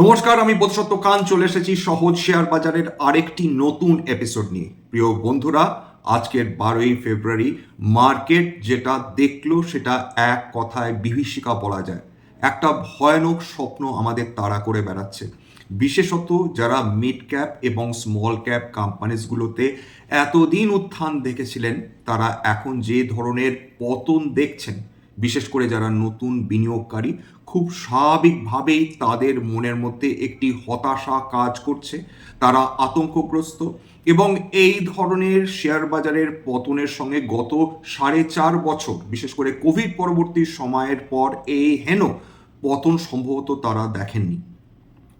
নমস্কার, আমি বোধসত্ত্ব কান চলে এসেছি সহজ শেয়ার বাজারের আরেকটি নতুন এপিসোড নিয়ে। প্রিয় বন্ধুরা, আজকের বারোই ফেব্রুয়ারি মার্কেট যেটা দেখল সেটা এক কথায় বিভীষিকা বলা যায়। একটা ভয়ানক স্বপ্ন আমাদের তাড়া করে বেড়াচ্ছে। বিশেষত যারা মিড ক্যাপ এবং স্মল ক্যাপ কোম্পানিজগুলোতে এতদিন উত্থান দেখেছিলেন, তারা এখন যে ধরনের পতন দেখছেন বিশেষ করে যারা নতুন বিনিয়োগকারী, খুব স্বাভাবিকভাবেই তাদের মনের মধ্যে একটি হতাশা কাজ করছে। তারা আতঙ্কগ্রস্ত এবং এই ধরনের শেয়ার বাজারের পতনের সঙ্গে গত সাড়ে চার বছর, বিশেষ করে কোভিড পরবর্তী সময়ের পর এই হেন পতন সম্ভবত তারা দেখেননি।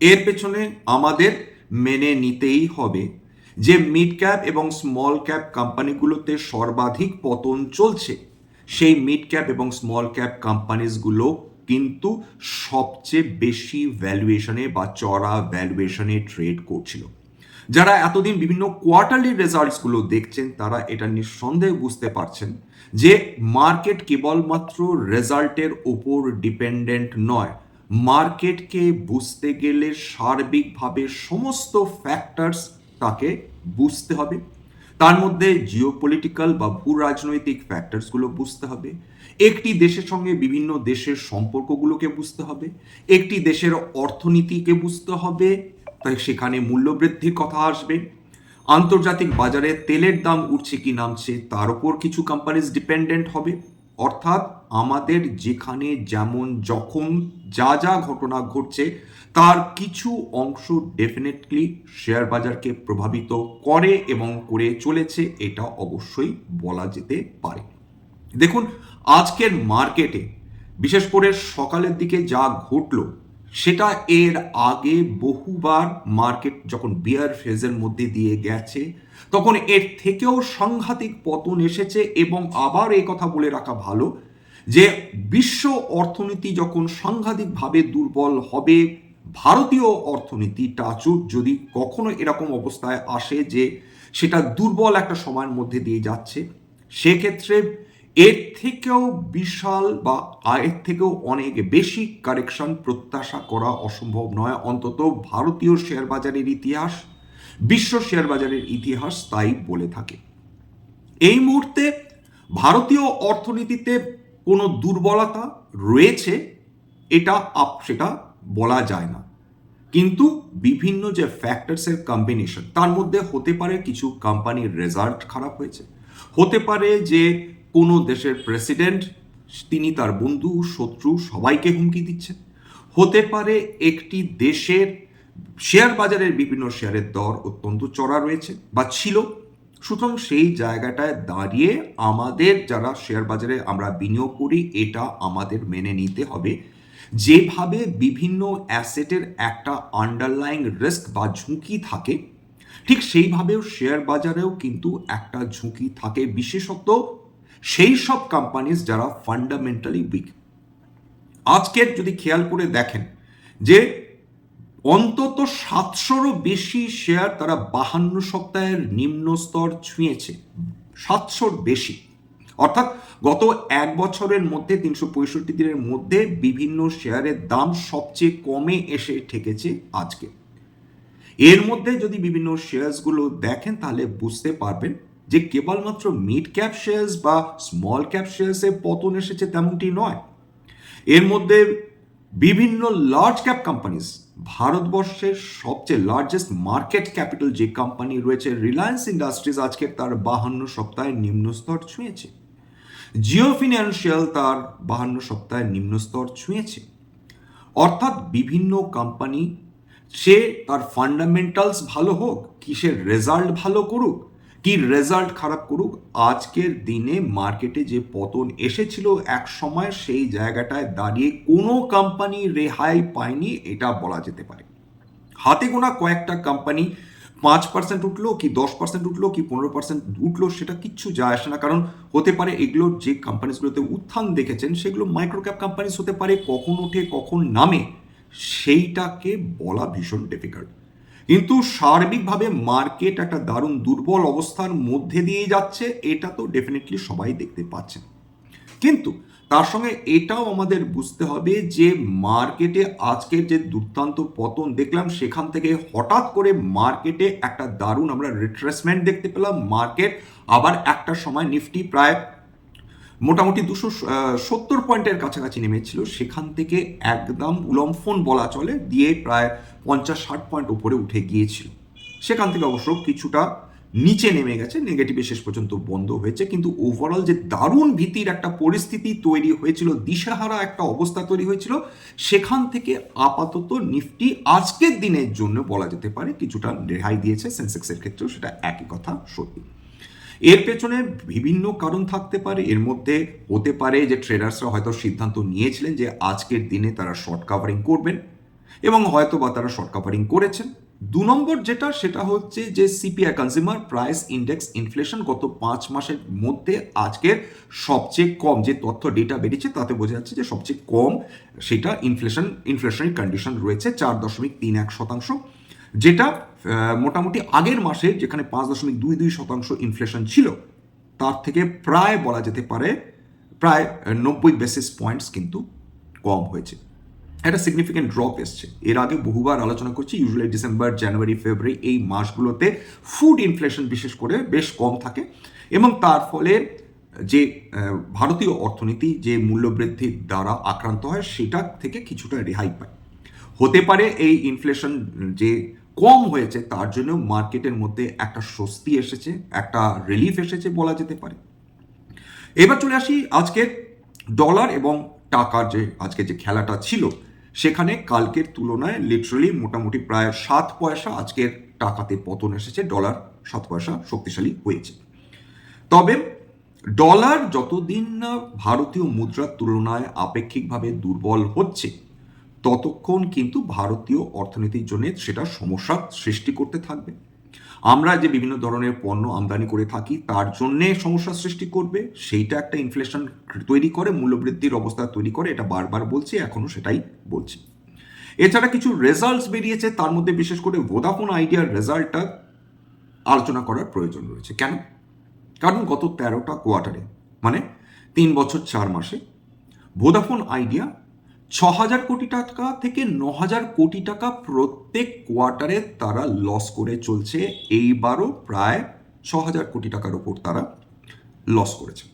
এর পেছনে আমাদের মেনে নিতেই হবে যে মিড ক্যাপ এবং স্মল ক্যাপ কোম্পানিগুলোতে সর্বাধিক পতন চলছে। সেই মিড ক্যাপ এবং স্মল ক্যাপ কোম্পানিজগুলো কিন্তু সবচেয়ে বেশি ভ্যালুয়েশনে বা চড়া ভ্যালুয়েশনে ট্রেড করছিল। যারা এতদিন বিভিন্ন কোয়ার্টারলি রেজাল্টসগুলো দেখছেন, তারা এটা নিঃসন্দেহে বুঝতে পারছেন যে মার্কেট কেবলমাত্র রেজাল্টের ওপর ডিপেন্ডেন্ট নয়। মার্কেটকে বুঝতে গেলে সার্বিকভাবে সমস্ত ফ্যাক্টরস তাকে বুঝতে হবে। তার মধ্যে জিওপলিটিক্যাল বা ভূ রাজনৈতিক ফ্যাক্টরসগুলো বুঝতে হবে। একটি দেশের সঙ্গে বিভিন্ন দেশের সম্পর্কগুলোকে বুঝতে হবে। একটি দেশের অর্থনীতিকে বুঝতে হবে। তাই সেখানে মূল্যবৃদ্ধির কথা আসবে। আন্তর্জাতিক বাজারে তেলের দাম উঠছে কি নামছে তার উপর কিছু কোম্পানিজ ডিপেন্ডেন্ট হবে। অর্থাৎ আমাদের যেখানে যেমন যখন যা যা ঘটনা ঘটছে তার কিছু অংশ ডেফিনেটলি শেয়ার বাজারকে প্রভাবিত করে এবং করে চলেছে, এটা অবশ্যই বলা যেতে পারে। দেখুন, আজকের মার্কেটে বিশেষ করে সকালের দিকে যা ঘটলো, সেটা এর আগে বহুবার মার্কেট যখন বিয়ার ফেজের মধ্যে দিয়ে গেছে, তখন এর থেকেও সাংঘাতিক পতন এসেছে এবং আবার এই কথা বলে রাখা ভালো যে বিশ্ব অর্থনীতি যখন সাংঘাতিকভাবে দুর্বল হবে ভারতীয় অর্থনীতি টাচুর যদি কখনো এরকম অবস্থায় আসে যে সেটা দুর্বল একটা সময়ের মধ্যে দিয়ে যাচ্ছে, সেক্ষেত্রে এর থেকেও বিশাল বা এর থেকেও অনেক বেশি কারেকশন প্রত্যাশা করা অসম্ভব নয়। অন্তত ভারতীয় শেয়ার বাজারের ইতিহাস, বিশ্ব শেয়ার বাজারের ইতিহাস তাই বলে থাকে। এই মুহূর্তে ভারতীয় অর্থনীতিতে কোনো দুর্বলতা রয়েছে? এটা আপ সেটা বলা যায় না। কিন্তু বিভিন্ন যে ফ্যাক্টরসের কম্বিনেশন তার মধ্যে হতে পারে কিছু কোম্পানির রেজাল্ট খারাপ হয়েছে। হতে পারে যে কোনো দেশের প্রেসিডেন্ট তিনি তার বন্ধু, শত্রু, সবাইকে হুমকি দিচ্ছেন। হতে পারে একটি দেশের শেয়ার বাজারের বিভিন্ন শেয়ারের দর অত্যন্ত চড়া রয়েছে বা ছিল। সুতরাং সেই জায়গাটায় দাঁড়িয়ে আমাদের যারা শেয়ার বাজারে আমরা বিনিয়োগ করি, এটা আমাদের মেনে নিতে হবে। যেভাবে বিভিন্ন অ্যাসেটের একটা আন্ডারলাইং রিস্ক বা ঝুঁকি থাকে, ঠিক সেইভাবেও শেয়ার বাজারেও কিন্তু একটা ঝুঁকি থাকে। বিশেষত সেই সব কোম্পানিজ যারা ফান্ডামেন্টালি উইক আজকের যদি খেয়াল করে দেখেন যে অন্তত সাতশোরও বেশি শেয়ার তারা বাহান্ন সপ্তাহের নিম্ন স্তর ছুঁয়েছে। সাতশোর বেশি। অর্থাৎ গত এক বছরের মধ্যে তিনশো পঁয়ষট্টি দিনের মধ্যে বিভিন্ন শেয়ারের দাম সবচেয়ে কমে এসে ঠেকেছে আজকে। এর মধ্যে যদি বিভিন্ন শেয়ারসগুলো দেখেন, তাহলে বুঝতে পারবেন যে কেবলমাত্র মিড ক্যাপ শেয়ার্স বা স্মল ক্যাপ শেয়ার্সে পতন এসেছে তেমনটি নয়। এর মধ্যে বিভিন্ন লার্জ ক্যাপ কোম্পানিজ ভারতবর্ষের সবচেয়ে লার্জেস্ট মার্কেট ক্যাপিটাল যে কোম্পানি রয়েছে রিলায়েন্স ইন্ডাস্ট্রিজ আজকে তার বাহান্ন সপ্তাহে নিম্ন স্তর ছুঁয়েছে। জিও ফিনান্সিয়াল তার বাহান্ন সপ্তাহের নিম্ন স্তর ছুঁয়েছে। অর্থাৎ বিভিন্ন কোম্পানি, সে তার ফান্ডামেন্টালস ভালো হোক, কিসের রেজাল্ট ভালো করুক, কি রেজাল্ট খারাপ করুক, আজকের দিনে মার্কেটে যে পতন এসেছিল এক সময় সেই জায়গাটায় দাঁড়িয়ে কোনো কোম্পানি রেহাই পায়নি, এটা বলা যেতে পারে। হাতে গোনা কয়েকটা কোম্পানি পাঁচ পার্সেন্ট উঠল কি দশ পার্সেন্ট উঠল কি পনেরো পার্সেন্ট উঠল সেটা কিচ্ছু যায় আসে না। কারণ হতে পারে এগুলোর যে কোম্পানিসগুলোতে উত্থান দেখেছেন, সেগুলো মাইক্রো ক্যাপ কোম্পানিস হতে পারে, কখন ওঠে, কখন নামে, সেইটাকে বলা ভীষণ ডিফিকাল্ট কিন্তু সার্বিকভাবে মার্কেট একটা দারুণ দুর্বল অবস্থার মধ্যে দিয়ে যাচ্ছে, এটা তো ডেফিনেটলি সবাই দেখতে পাচ্ছেন। কিন্তু তার সঙ্গে এটাও আমাদের বুঝতে হবে যে মার্কেটে আজকের যে দুর্দান্ত পতন দেখলাম, সেখান থেকে হঠাৎ করে মার্কেটে একটা দারুণ আমরা রিট্রেসমেন্ট দেখতে পেলাম মার্কেট আবার একটা সময় নিফটি প্রায় মোটামুটি দুশো সত্তর পয়েন্টের কাছাকাছি নেমেছিল। সেখান থেকে একদম উলম্ফন বলা চলে, দিয়ে প্রায় পঞ্চাশ, ষাট পয়েন্ট উপরে উঠে গিয়েছিল। সেখান থেকে অবশ্য কিছুটা নিচে নেমে গেছে নেগেটিভে শেষ পর্যন্ত বন্ধ হয়েছে, কিন্তু ওভারঅল যে দারুণ ভীতির একটা পরিস্থিতি তৈরি হয়েছিল, দিশাহারা একটা অবস্থা তৈরি হয়েছিল, সেখান থেকে আপাতত নিফটি আজকের দিনের জন্য বলা যেতে পারে কিছুটা রেহাই দিয়েছে সেন্সেক্সের ক্ষেত্রেও সেটা একই কথা সত্যি। এর পেছনে বিভিন্ন কারণ থাকতে পারে, এর মধ্যে হতে পারে যে ট্রেডার্সরা হয়তো সিদ্ধান্ত নিয়েছিলেন যে আজকের দিনে তারা শর্ট কাভারিং করবেন এবং হয়তো বা তারা শর্ট কাভারিং করেছেন। দু নম্বর যেটা, সেটা হচ্ছে যে CPI consumer price index inflation গত পাঁচ মাসের মধ্যে আজকের সবচেয়ে কম যে তথ্য ডেটা বেরিয়েছে, তাতে বোঝা যাচ্ছে যে সবচেয়ে কম সেটা ইনফ্লেশন ইনফ্লেশনারি কন্ডিশন রয়েছে চার দশমিক তিন এক শতাংশ, যেটা মোটামুটি আগের মাসে যেখানে পাঁচ দশমিক দুই দুই শতাংশ ইনফ্লেশন ছিল, তার থেকে প্রায় বলা যেতে পারে, প্রায় নব্বই বেসিস পয়েন্টস কিন্তু কম হয়েছে। একটা সিগনিফিকেন্ট ড্রপ এসছে। এর আগে বহুবার আলোচনা করছি ইউজুয়ালি ডিসেম্বর জানুয়ারি ফেব্রুয়ারি এই মাসগুলোতে ফুড ইনফ্লেশন বিশেষ করে বেশ কম থাকে এবং তার ফলে যে ভারতীয় অর্থনীতি যে মূল্যবৃদ্ধির দ্বারা আক্রান্ত হয়, সেটা থেকে কিছুটা রেহাই পায়। হতে পারে এই ইনফ্লেশন যে কম হয়েছে, তার জন্য মার্কেটের মধ্যে একটা স্বস্তি এসেছে, একটা রিলিফ এসেছে বলা যেতে পারে। এবার চলে আসি আজকের ডলার এবং টাকার যে, আজকে যে খেলাটা ছিল সেখানে কালকের তুলনায় লিটারালি মোটামুটি প্রায় সাত পয়সা আজকের টাকাতে পতন এসেছে ডলার সাত পয়সা শক্তিশালী হয়েছে। তবে ডলার যতদিন না ভারতীয় মুদ্রার তুলনায় আপেক্ষিকভাবে দুর্বল হচ্ছে, ততক্ষণ কিন্তু ভারতীয় অর্থনীতির জন্য সেটা সমস্যা সৃষ্টি করতে থাকবে। আমরা যে বিভিন্ন ধরনের পণ্য আমদানি করে থাকি, তার জন্যে সমস্যা সৃষ্টি করবে। সেইটা একটা ইনফ্লেশন তৈরি করে, মূল্যবৃদ্ধির অবস্থা তৈরি করে, এটা বারবার বলছি এখনও সেটাই বলছি। এছাড়া কিছু রেজাল্টস বেরিয়েছে, তার মধ্যে বিশেষ করে ভোদাফোন আইডিয়ার রেজাল্টটা আলোচনা করার প্রয়োজন রয়েছে। কেন? কারণ গত তেরোটা কোয়ার্টারে মানে তিন বছর চার মাসে ভোদাফোন আইডিয়া ছ হাজার কোটি টাকা থেকে ন হাজার কোটি টাকা প্রত্যেক কোয়ার্টারে তারা লস করে চলছে। এইবারও প্রায় ছ হাজার কোটি টাকার ওপর তারা লস করেছে।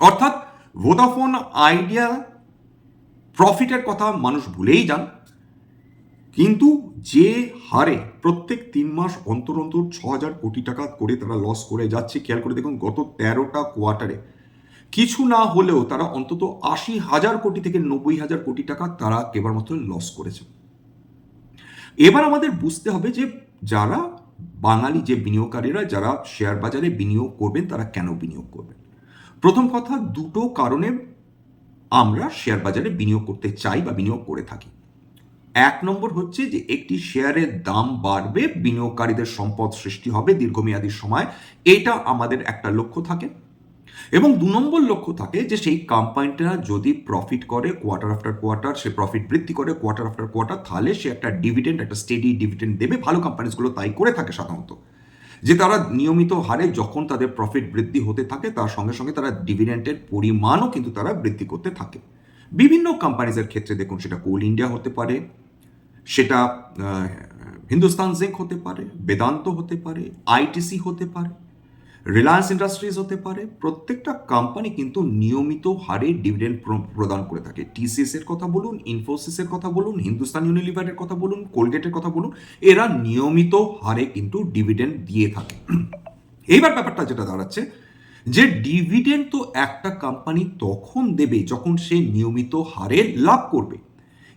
অর্থাৎ ভোদাফোন আইডিয়া প্রফিটের কথা মানুষ ভুলেই যান। কিন্তু যে হারে প্রত্যেক তিন মাস অন্তর অন্তর ছ হাজার কোটি টাকা করে তারা লস করে যাচ্ছে, খেয়াল করে দেখুন গত তেরোটা কোয়ার্টারে কিছু না হলেও তারা অন্তত আশি হাজার কোটি থেকে নব্বই হাজার কোটি টাকা তারা কেবলমাত্র লস করেছে। এবার আমাদের বুঝতে হবে যে যারা বাঙালি যে বিনিয়োগকারীরা, যারা শেয়ার বাজারে বিনিয়োগ করবেন, তারা কেন বিনিয়োগ করবেন? প্রথম কথা, দুটো কারণে আমরা শেয়ার বাজারে বিনিয়োগ করতে চাই বা বিনিয়োগ করে থাকি। এক নম্বর হচ্ছে যে একটি শেয়ারের দাম বাড়বে, বিনিয়োগকারীদের সম্পদ সৃষ্টি হবে দীর্ঘমেয়াদী সময়। এটা আমাদের একটা লক্ষ্য থাকে। এবং দু নম্বর লক্ষ্য থাকে যে সেই কোম্পানিটা যদি প্রফিট করে কোয়ার্টার আফটার কোয়ার্টার সে প্রফিট বৃদ্ধি করে কোয়ার্টার আফটার কোয়ার্টার তাহলে সে একটা ডিভিডেন্ড একটা স্টেডি ডিভিডেন্ড দেবে। ভালো কোম্পানিজগুলো তাই করে থাকে সাধারণত। যে তারা নিয়মিত হারে যখন তাদের প্রফিট বৃদ্ধি হতে থাকে, তার সঙ্গে সঙ্গে তারা ডিভিডেন্টের পরিমাণও কিন্তু তারা বৃদ্ধি করতে থাকে। বিভিন্ন কোম্পানিজের ক্ষেত্রে দেখুন, সেটা কোল ইন্ডিয়া হতে পারে, সেটা হিন্দুস্তান জিঙ্ক হতে পারে, বেদান্ত হতে পারে আইটিসি হতে পারে রিলায়েন্স ইন্ডাস্ট্রিজ হতে পারে, প্রত্যেকটা কোম্পানি কিন্তু নিয়মিত হারে ডিভিডেন্ড প্রদান করে থাকে। টিসিএস এর কথা বলুন ইনফোসিসের কথা বলুন হিন্দুস্তান ইউনিলিভারের কথা বলুন কোলগেটের কথা বলুন, এরা নিয়মিত হারে কিন্তু ডিভিডেন্ড দিয়ে থাকে। এইবার ব্যাপারটা যেটা দাঁড়াচ্ছে, যে ডিভিডেন্ড তো একটা কোম্পানি তখন দেবে যখন সে নিয়মিত হারে লাভ করবে।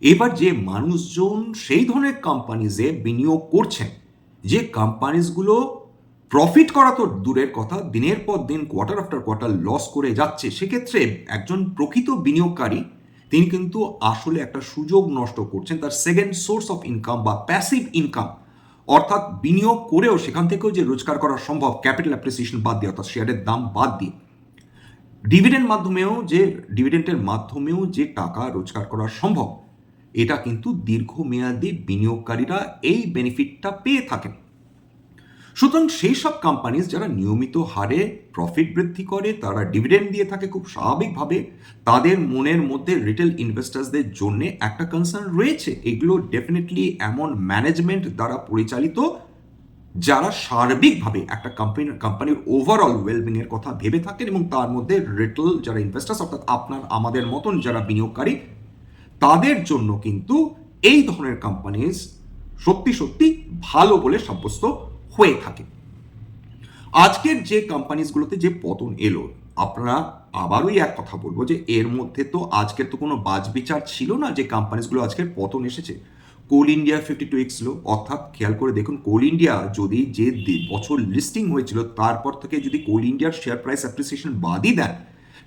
এবার যে মানুষজন সেই ধরনের কোম্পানিজে বিনিয়োগ করছেন, যে কোম্পানিজগুলো প্রফিট করা তো দূরের কথা। দিনের পর দিন কোয়ার্টার আফটার কোয়ার্টার লস করে যাচ্ছে। সেক্ষেত্রে একজন প্রকৃত বিনিয়োগকারী, তিনি কিন্তু আসলে একটা সুযোগ নষ্ট করছেন। তার সেকেন্ড সোর্স অফ ইনকাম বা প্যাসিভ ইনকাম অর্থাৎ বিনিয়োগ করেও সেখান থেকেও যে রোজগার করা সম্ভব ক্যাপিটাল অ্যাপ্রিসিয়েশন বাদ দিয়ে, অর্থাৎ শেয়ারের দাম বাদ দিয়ে। ডিভিডেন্ড মাধ্যমেও যে ডিভিডেন্টের মাধ্যমেও যে টাকা রোজগার করা সম্ভব, এটা কিন্তু দীর্ঘমেয়াদী বিনিয়োগকারীরা এই বেনিফিটটা পেয়ে থাকেন। সুতরাং সেই সব কোম্পানিজ যারা নিয়মিত হারে প্রফিট বৃদ্ধি করে, তারা ডিভিডেন্ড দিয়ে থাকে খুব স্বাভাবিকভাবে, তাদের মনের মধ্যে রিটেল ইনভেস্টার্সদের জন্য একটা কনসার্ন রয়েছে। এগুলো ডেফিনেটলি এমন ম্যানেজমেন্ট দ্বারা পরিচালিত, যারা সার্বিকভাবে একটা কোম্পানি কোম্পানির ওভারঅল ওয়েলবিং এর কথা ভেবে থাকেন এবং তার মধ্যে রিটেল যারা ইনভেস্টার্স অর্থাৎ আপনার, আমাদের মতন যারা বিনিয়োগকারী, তাদের জন্য কিন্তু এই ধরনের কোম্পানিজ সত্যি সত্যি ভালো বলে সাব্যস্ত হয়ে থাকে। আজকের যে কোম্পানিজগুলোতে যে পতন এলো, আপনারা আবারই এক কথা বলব যে এর মধ্যে তো আজকের তো কোনো বাজ বিচার ছিল না যে কোম্পানিজগুলো আজকের পতন এসেছে। Coal India fifty two X low, অর্থাৎ খেয়াল করে দেখুন কোল ইন্ডিয়া যদি যে বছর লিস্টিং হয়েছিল, তারপর থেকে যদি কোল ইন্ডিয়ার শেয়ার প্রাইস অ্যাপ্রিসিয়েশন বাদই দেন,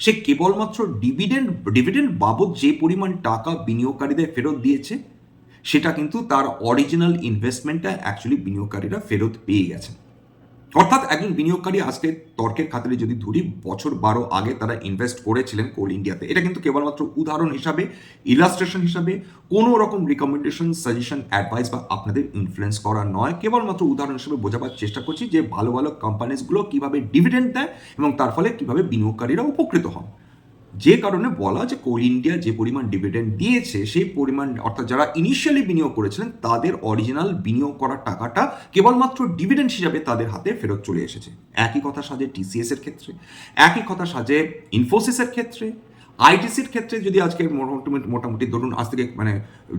সে কেবলমাত্র ডিভিডেন্ড ডিভিডেন্ড বাবদ যে পরিমাণ টাকা বিনিয়োগকারীদের ফেরত দিয়েছে সেটা কিন্তু তার অরিজিনাল ইনভেস্টমেন্টটা অ্যাকচুয়ালি বিনিয়োগকারীরা ফেরত পেয়ে গেছেন। অর্থাৎ একজন বিনিয়োগকারী আজকে তর্কের খাতিরে যদি ধরি, বছর বারো আগে তারা ইনভেস্ট করেছিলেন কোল ইন্ডিয়াতে এটা কিন্তু কেবলমাত্র উদাহরণ হিসাবে ইলাস্ট্রেশন হিসাবে, কোনো রকম রিকমেন্ডেশন সাজেশন অ্যাডভাইস বা আপনাদের ইনফ্লুয়েন্স করা নয়। কেবলমাত্র উদাহরণ হিসেবে বোঝাবার চেষ্টা করছি যে ভালো ভালো কোম্পানিজগুলো কীভাবে ডিভিডেন্ড দেয় এবং তার ফলে কীভাবে বিনিয়োগকারীরা উপকৃত হন। যে কারণে বলা যে কোল ইন্ডিয়া যে পরিমাণ ডিভিডেন্ড দিয়েছে, সেই পরিমাণ, অর্থাৎ যারা ইনিশিয়ালি বিনিয়োগ করেছিলেন, তাদের অরিজিনাল বিনিয়োগ করার টাকাটা কেবলমাত্র ডিভিডেন্ড হিসাবে তাদের হাতে ফেরত চলে এসেছে। একই কথা সাজে টিসিএস এর ক্ষেত্রে, একই কথা সাজে ইনফোসিসের ক্ষেত্রে আইটিসির ক্ষেত্রে যদি আজকে মোটামুটি মোটামুটি ধরুন আজ থেকে মানে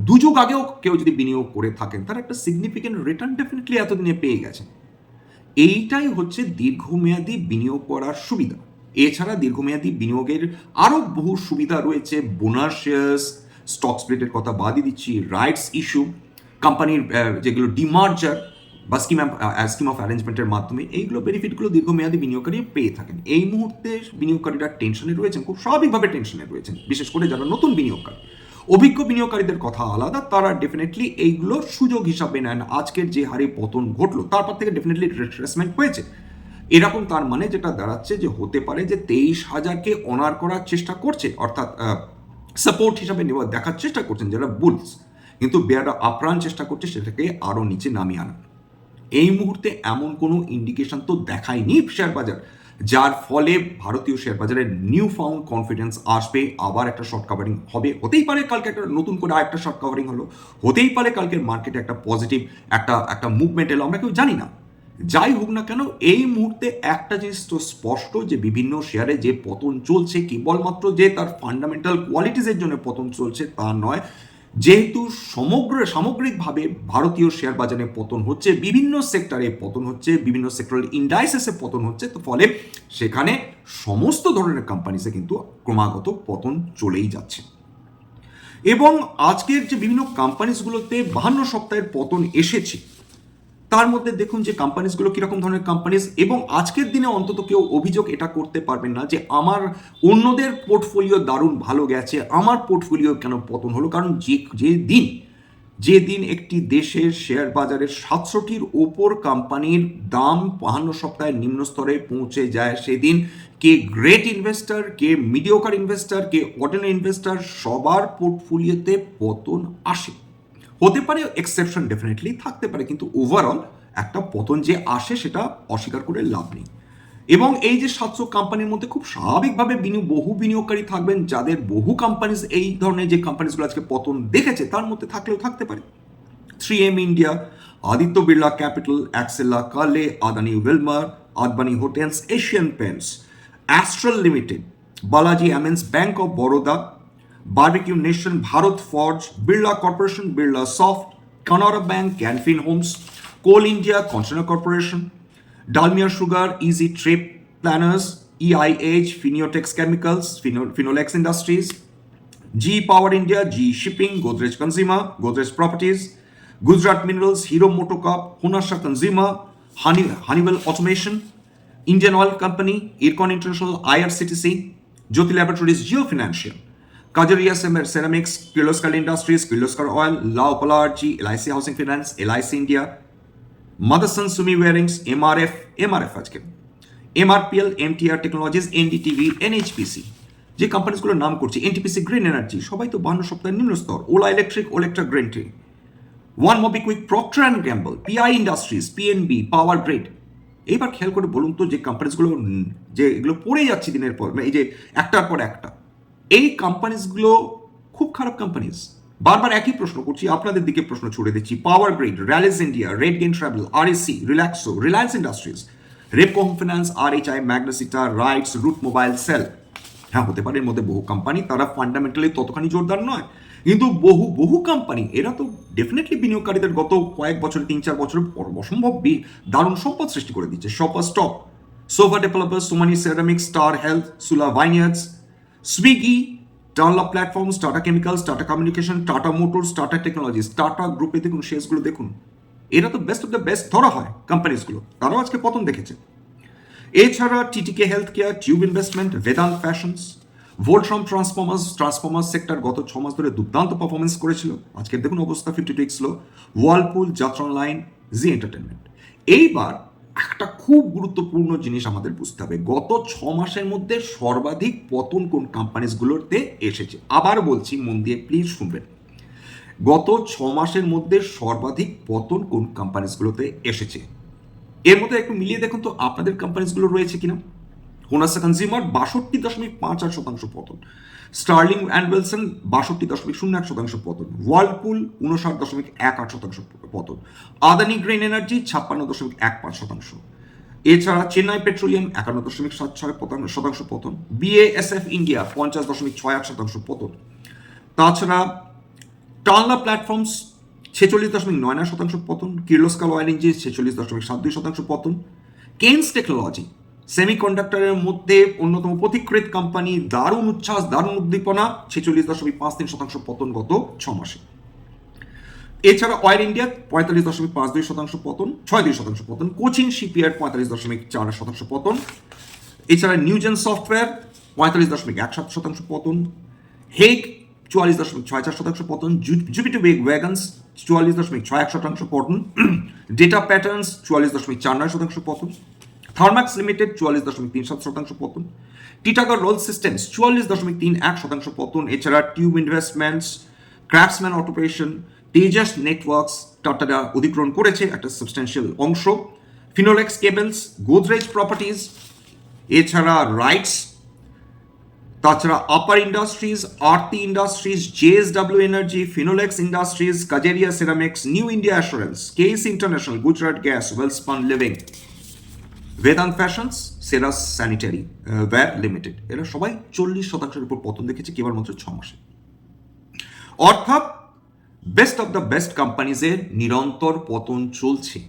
দুযুগ আগেও কেউ যদি বিনিয়োগ করে থাকেন, তার একটা সিগনিফিকেন্ট রিটার্ন ডেফিনেটলি এতদিনে পেয়ে গেছে এইটাই হচ্ছে দীর্ঘমেয়াদী বিনিয়োগ করার সুবিধা। এছাড়া দীর্ঘমেয়াদী বিনিয়োগের আরও বহু সুবিধা রয়েছে। বোনাস শেয়ার্স, স্টক স্প্লিটের কথা বাদই দিচ্ছি। রাইটস ইস্যু, কোম্পানির যেগুলো ডিমার্জার বা স্কিম স্কিম অফ অ্যারেঞ্জমেন্টের মাধ্যমে এইগুলো বেনিফিটগুলো দীর্ঘমেয়াদী বিনিয়োগকারী পেয়ে থাকেন। এই মুহূর্তে বিনিয়োগকারীরা টেনশনে রয়েছেন, খুব স্বাভাবিকভাবে টেনশনে রয়েছেন, বিশেষ করে যারা নতুন বিনিয়োগকারী। অভিজ্ঞ বিনিয়োগকারীদের কথা আলাদা, তারা ডেফিনেটলি এইগুলো সুযোগ হিসাবে নেন। আজকের যে হারে পতন ঘটলো, তারপর থেকে ডেফিনেটলি রিট্রেসমেন্ট হয়েছে। এরকম তার মানে যেটা দাঁড়াচ্ছে যে হতে পারে যে তেইশ হাজারকে অনার করার চেষ্টা করছে, অর্থাৎ সাপোর্ট হিসাবে নেওয়া, দেখার চেষ্টা করছেন যারা বুলস কিন্তু বেয়ারা আপ্রাণ চেষ্টা করছে সেটাকে আরও নিচে নামিয়ে আনা এই মুহূর্তে এমন কোনো ইন্ডিকেশন তো দেখায়নি শেয়ার বাজার, যার ফলে ভারতীয় শেয়ার বাজারে নিউ ফাউন্ড কনফিডেন্স আসবে, আবার একটা শর্ট কাভারিং হবে। হতেই পারে কালকে একটা নতুন করে আরেকটা শর্ট কাভারিং হলো, হতেই পারে কালকের মার্কেটে একটা পজিটিভ একটা একটা মুভমেন্ট এলো, আমরা কেউ জানি না। যাই হোক না কেন, এই মুহূর্তে একটা জিনিস তো স্পষ্ট যে বিভিন্ন শেয়ারে যে পতন চলছে, কেবলমাত্র যে তার ফান্ডামেন্টাল কোয়ালিটিসের জন্য পতন চলছে তা নয়, যেহেতু সমগ্র, সামগ্রিকভাবে ভারতীয় শেয়ার বাজারে পতন হচ্ছে, বিভিন্ন সেক্টরে পতন হচ্ছে, বিভিন্ন সেক্টরের ইন্ডাইসেসে পতন হচ্ছে, তো ফলে সেখানে সমস্ত ধরনের কোম্পানিসে কিন্তু ক্রমাগত পতন চলেই যাচ্ছে। এবং আজকের যে বিভিন্ন কোম্পানিসগুলোতে বাহান্ন সপ্তাহের পতন এসেছে তার মধ্যে দেখুন যে কোম্পানিজগুলো কীরকম ধরনের কোম্পানিজ এবং আজকের দিনে অন্তত কেউ অভিযোগ এটা করতে পারবেন না যে আমার অন্যদের পোর্টফোলিও দারুণ ভালো গেছে, আমার পোর্টফোলিও কেন পতন হলো? কারণ যে যে দিন যে দিন একটি দেশের শেয়ার বাজারের সাতশোটির ওপর কোম্পানির দাম বাহান্ন সপ্তাহের নিম্ন স্তরে পৌঁছে যায় সেদিন। কে গ্রেট ইনভেস্টর কে মিডিওকার ইনভেস্টর কে অর্ডিনারি ইনভেস্টর সবার পোর্টফোলিওতে পতন আসে। হতে পারে এক্সেপশন ডেফিনেটলি থাকতে পারে, কিন্তু ওভারঅল একটা পতন যে আসে সেটা অস্বীকার করে লাভ নেই। এবং এই যে সাতশো কোম্পানির মধ্যে খুব স্বাভাবিকভাবে বিনিয়োগ, বহু বিনিয়োগকারী থাকবেন যাদের বহু কোম্পানিজ এই ধরনের যে কোম্পানিজগুলো আজকে পতন দেখেছে, তার মধ্যে থাকলেও থাকতে পারে। Three M India Aditya Birla Capital Accelya Kale Adani Wilmar Advani Hotels Asian Paints Astral Limited Balaji Amines Bank of Baroda Barbeque Nation Bharat Forge Birla Corporation Birlasoft Canara Bank Canfin Homes Coal India Container Corporation Dalmia Sugar Easy Trip Planners EIH Fineotex Chemicals Finolex Industries GE power India GE Shipping Godrej Consumer Godrej Properties Gujarat Minerals Hero MotoCorp Honasa Consumer honey Honeywell automation Indian Oil company Ircon International IRCTC Jyothy Laboratories Jio Financial Kajaria Ceramics, Kirloskar Industries, Kirloskar Oil, Lau Palarchi, LIC Housing Finance, LIC India, Motherson Sumi Wearings, MRF, MRF আজকে। MRPL MTR technologies NDTV NHPC যে কোম্পানিগুলোর নাম করছি NTPC green energy সবাই তো বান্ন সপ্তাহের নিম্ন স্তর Ola Electric Olectra Greentech One MobiKwik Procter and Gamble PI Industries PNB Power Grid এইবার খেয়াল করে বলুন তো যে কোম্পানিজগুলো যে এগুলো পড়ে যাচ্ছে দিনের পর মানে এই যে একটার পর একটা এই কোম্পানিজগুলো খুব খারাপ কোম্পানিজ বারবার একই প্রশ্ন করছি, আপনাদের দিকে প্রশ্ন ছুড়ে দিচ্ছি। Power grid Rallis India red gain travel আর RAC Relaxo Reliance industries Repco home finance R H I ম্যাগনাসিটা rights root mobile sell হ্যাঁ হতে পারে এর মধ্যে বহু কোম্পানি তারা ফান্ডামেন্টালি ততখানি জোরদার নয়। কিন্তু বহু বহু কোম্পানি এরা তো ডেফিনেটলি বিনিয়োগকারীদের গত কয়েক বছর, তিন চার বছর অসম্ভব দারুণ সম্পদ সৃষ্টি করে দিচ্ছে। Shoppers Stop Sobha developer Somany ceramic star health Sula ভাইনিয়ার্স Swiggy Tarla Platforms Tata chemicals Tata communication Tata motors Tata technologies Tata গ্রুপে দেখুন শেয়ারসগুলো দেখুন। এরা তো বেস্ট অফ দ্য বেস্ট ধরা হয় কোম্পানিজগুলো তারাও আজকে পতন দেখেছে। এছাড়া TTK health care tube investment Vedant fashions ভোল্ট্রম transformers transformers sector গত ছ মাস ধরে দুর্দান্ত পারফরমেন্স করেছিল। আজকে দেখুন অবস্থা ফিফটি টু এক্সলো ওয়ার্লপুল যাত্রন লাইন জি এন্টারটেনমেন্ট এইবার একটা খুব গুরুত্বপূর্ণ জিনিস আমাদের বুঝতে হবে। গত ছ মাসের মধ্যে সর্বাধিক পতন কোন কোম্পানিজগুলোতে এসেছে? আবার বলছি, মন দিয়ে প্লিজ শুনবেন। গত ছ মাসের মধ্যে সর্বাধিক পতন কোন কোম্পানিজগুলোতে এসেছে? এর মধ্যে একটু মিলিয়ে দেখুন তো, আপনাদের কোম্পানিজগুলো রয়েছে কিনা? হোনাসা কনজিউমার বাষট্টি দশমিক পাঁচ আট শতাংশ পতন। স্টার্লিং অ্যান্ড উইলসন বাষট্টি দশমিক শূন্য এক শতাংশ পতন। ওয়ার্লপুল উনষাট দশমিক এক আট শতাংশ পতন। আদানি গ্রেন এনার্জি ছাপ্পান্ন দশমিক এক পাঁচ শতাংশ। এছাড়া চেন্নাই পেট্রোলিয়াম একান্ন দশমিক সাত ছয় শতাংশ পতন। বিএএসএফ ইন্ডিয়া পঞ্চাশ দশমিক ছয় আট শতাংশ পতন। তাছাড়া টানলা প্ল্যাটফর্মস ছেচল্লিশ দশমিক নয় নয় শতাংশ পতন। কির্লোস্কাল অয়েল ইঞ্জিন ছেচল্লিশ দশমিক সাত দুই শতাংশ পতন। কেন্স টেকনোলজি সেমিকন্ডাক্টরের মধ্যে অন্যতম পথিকৃত কোম্পানি দারুণ উচ্ছ্বাস, দারুণ উদ্দীপনা, ছেচল্লিশ দশমিক পাঁচ তিন শতাংশ পতন গত ছ মাসে এছাড়া অয়েল ইন্ডিয়া পঁয়তাল্লিশ দশমিক পাঁচ দুই শতাংশ পতন, ছয় দুই শতাংশ পতন কোচিং শিপইয়ার্ড পঁয়তাল্লিশ দশমিক চার শতাংশ পতন। এছাড়া নিউজেন সফটওয়্যার পঁয়তাল্লিশ দশমিক এক সাত শতাংশ পতন। হেগ চুয়াল্লিশ দশমিক ছয় চার শতাংশ পতন। জুপিটু বেগ ওয়াগন্স চুয়াল্লিশ দশমিক ছয় এক শতাংশ পতন। ডেটা প্যাটার্নস চুয়াল্লিশ দশমিক চার নয় শতাংশ পতন। থার্মাক্স লিমিটেড চুয়াল্লিশ দশমিক তিন সাত শতাংশ পতন টিটাগর রোল সিস্টেমস চুয়াল্লিশ দশমিক তিন এক শতাংশ পতন, এছাড়া tube investments craftsman automation Tejas networks টাটারা অধিগ্রহণ করেছে একটা সাবস্ট্যান্সিয়াল অংশ, ফিনোলেক্স কেবলস, গোদরেজ প্রপার্টিজ এছাড়া রাইটস, তাছাড়া Apar industries, Aarti industries, JSW energy, Finolex industries, Kajaria ceramics, new India assurance KS international, Gujarat gas Welspun living. Vedant fashions serous sanitary wire limited এরা সবাই চল্লিশ শতাংশের উপর পতন দেখেছে কেবলমাত্র ছ মাসে। অর্থাৎ বেস্ট অফ দ্য বেস্ট কোম্পানিজের নিরন্তর পতন চলছে।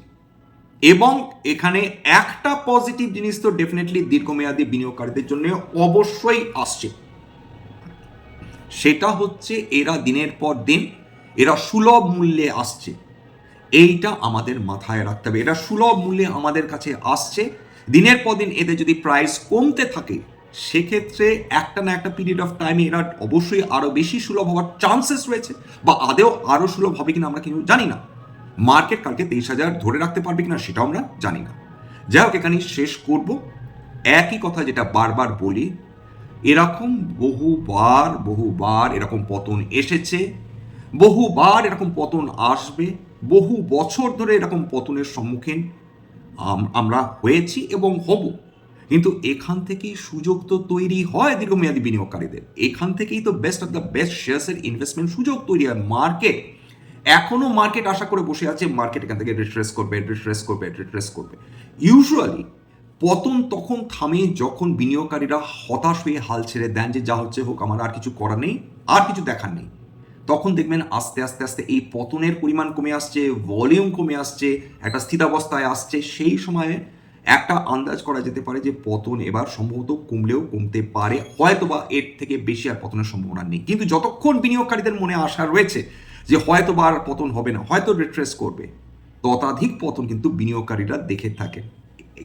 এবং এখানে একটা পজিটিভ জিনিস তো ডেফিনেটলি দীর্ঘমেয়াদী বিনিয়োগকারীদের জন্য অবশ্যই আসছে। সেটা হচ্ছে এরা দিনের পর দিন এরা সুলভ মূল্যে আসছে। এইটা আমাদের মাথায় রাখতে হবে। এটা সুলভ মূল্যে আমাদের কাছে আসছে। দিনের পর দিন এদের যদি প্রাইস কমতে থাকে, সেক্ষেত্রে একটা না একটা পিরিয়ড অফ টাইমে এরা অবশ্যই আরও বেশি সুলভ হওয়ার চান্সেস রয়েছে বা আদেও আরও সুলভ হবে কিনা আমরা কিন্তু জানি না। মার্কেট কালকে তেইশ হাজার ধরে রাখতে পারবে কিনা সেটাও আমরা জানি না। যাই হোক এখানে শেষ করব। একই কথা যেটা বারবার বলি, এরকম বহুবার বহুবার এরকম পতন এসেছে, বহুবার এরকম পতন আসবে। বহু বছর ধরে এরকম পতনের সম্মুখীন আমরা হয়েছি এবং হব। কিন্তু এখান থেকেই সুযোগ তো তৈরি হয় দীর্ঘমেয়াদী বিনিয়োগকারীদের। এখান থেকেই তো বেস্ট অফ দ্য বেস্ট শেয়ার্সের ইনভেস্টমেন্ট সুযোগ তৈরি হয় মার্কেট এখনও মার্কেট আশা করে বসে আছে মার্কেট এখান থেকে রিট্রেস করবে রিট্রেস করবে রিট্রেস করবে। ইউজুয়ালি পতন তখন থামে যখন বিনিয়োগকারীরা হতাশ হয়ে হাল ছেড়ে দেন যে যা হচ্ছে হোক, আমার আর কিছু করা নেই, আর কিছু দেখার নেই। তখন দেখবেন আস্তে আস্তে আস্তে এই পতনের পরিমাণ কমে আসছে ভলিউম কমে আসছে, একটা স্থিতাবস্থায় আসছে। সেই সময়ে একটা আন্দাজ করা যেতে পারে যে পতন এবার সম্ভবত কমলেও কমতে পারে। হয়তো বা এর থেকে বেশি আর পতনের সম্ভাবনা নেই। কিন্তু যতক্ষণ বিনিয়োগকারীদের মনে আশা রয়েছে যে হয়তো বা আর পতন হবে না, হয়তো রিট্রেস করবে, ততাধিক পতন কিন্তু বিনিয়োগকারীরা দেখে থাকেন।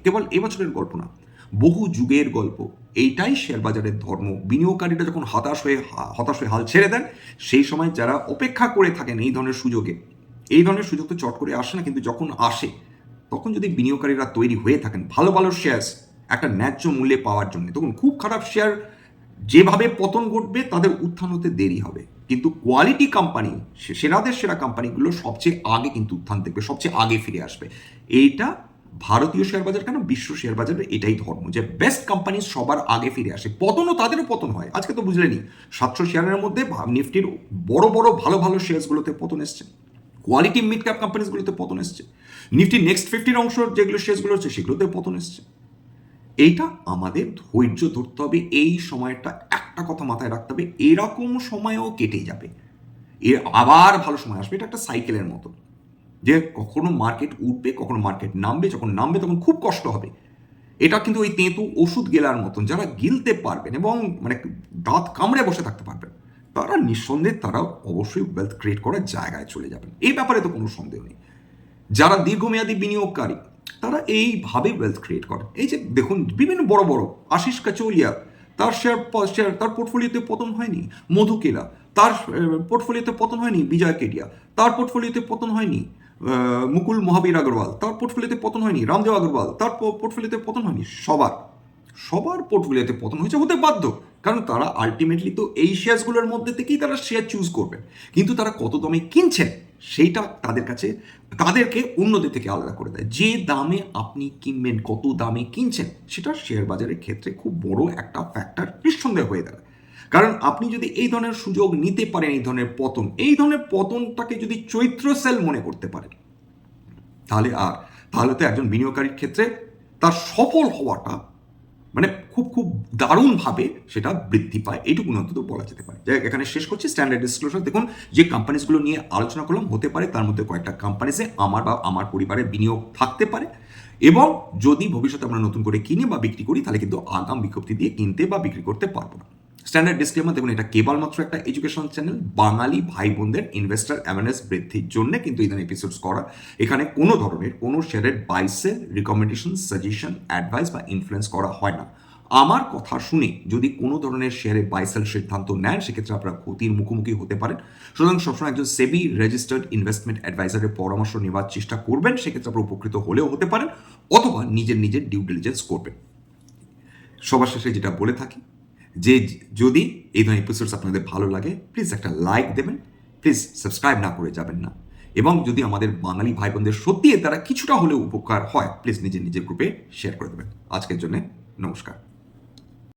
কেবল এবছরের গল্প না বহু যুগের গল্প। এইটাই শেয়ার বাজারের ধর্ম। বিনিয়োগকারীরা যখন হতাশ হয়ে হতাশ হয়ে হাল ছেড়ে দেন, সেই সময় যারা অপেক্ষা করে থাকেন এই ধরনের সুযোগে, এই ধরনের সুযোগ তো চট করে আসে না, কিন্তু যখন আসে, তখন যদি বিনিয়োগকারীরা তৈরি হয়ে থাকেন, ভালো ভালো শেয়ার একটা ন্যায্য মূল্যে পাওয়ার জন্য, তখন খুব খারাপ শেয়ার যেভাবে পতন ঘটবে, তাদের উত্থান হতে দেরি হবে। কিন্তু কোয়ালিটি কোম্পানি সেরাদের সেরা কোম্পানিগুলো সবচেয়ে আগে কিন্তু উত্থান দেখবে, সবচেয়ে আগে ফিরে আসবে। এইটা ভারতীয় শেয়ার বাজার কেন বিশ্ব শেয়ার বাজারের এটাই ধর্ম যে বেস্ট কোম্পানি সবার আগে ফিরে আসে। পতনও তাদেরও পতন হয়। আজকে তো বুঝলেনি সাতশো শেয়ারের মধ্যে নিফটির বড় বড়, ভালো ভালো শেয়ারসগুলোতে পতন এসছে। কোয়ালিটি মিড ক্যাপ কোম্পানিসগুলোতে পতন এসছে। নিফটি নেক্সট ফিফটির অংশ যেগুলো শেয়ারসগুলো হচ্ছে সেগুলোতে পতন এসছে। এইটা আমাদের ধৈর্য ধরতে হবে। এই সময়টা একটা কথা মাথায় রাখতে হবে। এরকম সময়ও কেটে যাবে। এর আবার ভালো সময় আসবে। এটা একটা সাইকেলের মতো যে কখনো মার্কেট উঠবে, কখনো মার্কেট নামবে, যখন নামবে তখন খুব কষ্ট হবে। এটা কিন্তু ওই তেঁতু ওষুধ গেলার মতন, যারা গিলতে পারবেন এবং মানে দাঁত কামড়ে বসে থাকতে পারবেন, তারা নিঃসন্দেহে তারা অবশ্যই ওয়েলথ ক্রিয়েট করার জায়গায় চলে যাবেন। এই ব্যাপারে তো কোনো সন্দেহ নেই। যারা দীর্ঘমেয়াদী বিনিয়োগকারী, তারা এইভাবে ওয়েলথ ক্রিয়েট করে এই যে দেখুন, বিভিন্ন বড় বড়, আশিস কাচৌলিয়া, তার শেয়ার শেয়ার তার পোর্টফোলিওতে পতন হয়নি। মধু কেলা তার পোর্টফোলিওতে পতন হয়নি। বিজয় কেডিয়া, তার পোর্টফোলিওতে পতন হয়নি। মুকুল মহাবীর আগরওয়াল, তার পোর্টফোলিওতে পতন হয়নি। রামদেব আগরওয়াল, তার পোর্টফোলিওতে পতন হয়নি। সবার সবার পোর্টফোলিওতে পতন হয়েছে হতে বাধ্য। কারণ তারা আলটিমেটলি তো এই শেয়ারসগুলোর মধ্যে থেকেই তারা শেয়ার চুজ করবে। কিন্তু তারা কত দামে কিনছেন, সেইটা তাদের কাছে, তাদেরকে অন্যদের থেকে আলাদা করে দেয়। যে দামে আপনি কিনবেন, কত দামে কিনছেন, সেটা শেয়ার বাজারের ক্ষেত্রে খুব বড় একটা ফ্যাক্টর নিঃসন্দেহ হয়ে দাঁড়ায়। কারণ আপনি যদি এই ধরনের সুযোগ নিতে পারেন, এই ধরনের পতন, এই ধরনের পতনটাকে যদি চৈত্র সেল মনে করতে পারেন, তাহলে আর, তাহলে তো একজন বিনিয়োগকারীর ক্ষেত্রে তার সফল হওয়াটা মানে খুব খুব দারুণভাবে সেটা বৃদ্ধি পায়। এইটুকু অন্তত বলা যেতে পারে। যাই এখানে শেষ করছি। স্ট্যান্ডার্ড ডিসক্লোজার দেখুন, যে কোম্পানিসগুলো নিয়ে আলোচনা করলাম, হতে পারে তার মধ্যে কয়েকটা কোম্পানিসে আমার বা আমার পরিবারের বিনিয়োগ থাকতে পারে। এবং যদি ভবিষ্যতে আমরা নতুন করে কিনে বা বিক্রি করি, তাহলে কিন্তু আগাম বিজ্ঞপ্তি দিয়ে কিনতে বা বিক্রি করতে পারব না। স্ট্যান্ডার্ড ডিসক্লেমার দেখুন, এটা কেবলমাত্র একটা এডুকেশন চ্যানেল বাঙালি ভাই বোনদের ইনভেস্টার অ্যাওয়ারনেস বৃদ্ধির জন্য কিন্তু ধরনের এপিসোডস করা। এখানে কোনো ধরনের কোনো শেয়ারের buy sell recommendation suggestion advice বা ইনফ্লুয়েন্স করা হয় না। আমার কথা শুনে যদি কোনো ধরনের শেয়ারে বাইসেল সিদ্ধান্ত নেন, সেক্ষেত্রে আপনারা ক্ষতির মুখোমুখি হতে পারেন। সুতরাং সবসময় একজন সেবি রেজিস্টার্ড ইনভেস্টমেন্ট অ্যাডভাইজারের পরামর্শ নেওয়ার চেষ্টা করবেন, সেক্ষেত্রে আপনারা উপকৃত হলেও হতে পারেন, অথবা নিজের নিজের ডিউ ডিলিজেন্স করবেন। সবার শেষে যেটা বলে থাকি যে যদি এই ধরনের এপিসোডস আপনাদের ভালো লাগে প্লিজ একটা লাইক দেবেন প্লিজ সাবস্ক্রাইব না করে যাবেন না। এবং যদি আমাদের বাঙালি ভাই বোনদের সত্যি তারা কিছুটা হলেও উপকার হয় প্লিজ নিজের নিজের গ্রুপে শেয়ার করে দেবেন। আজকের জন্য নমস্কার।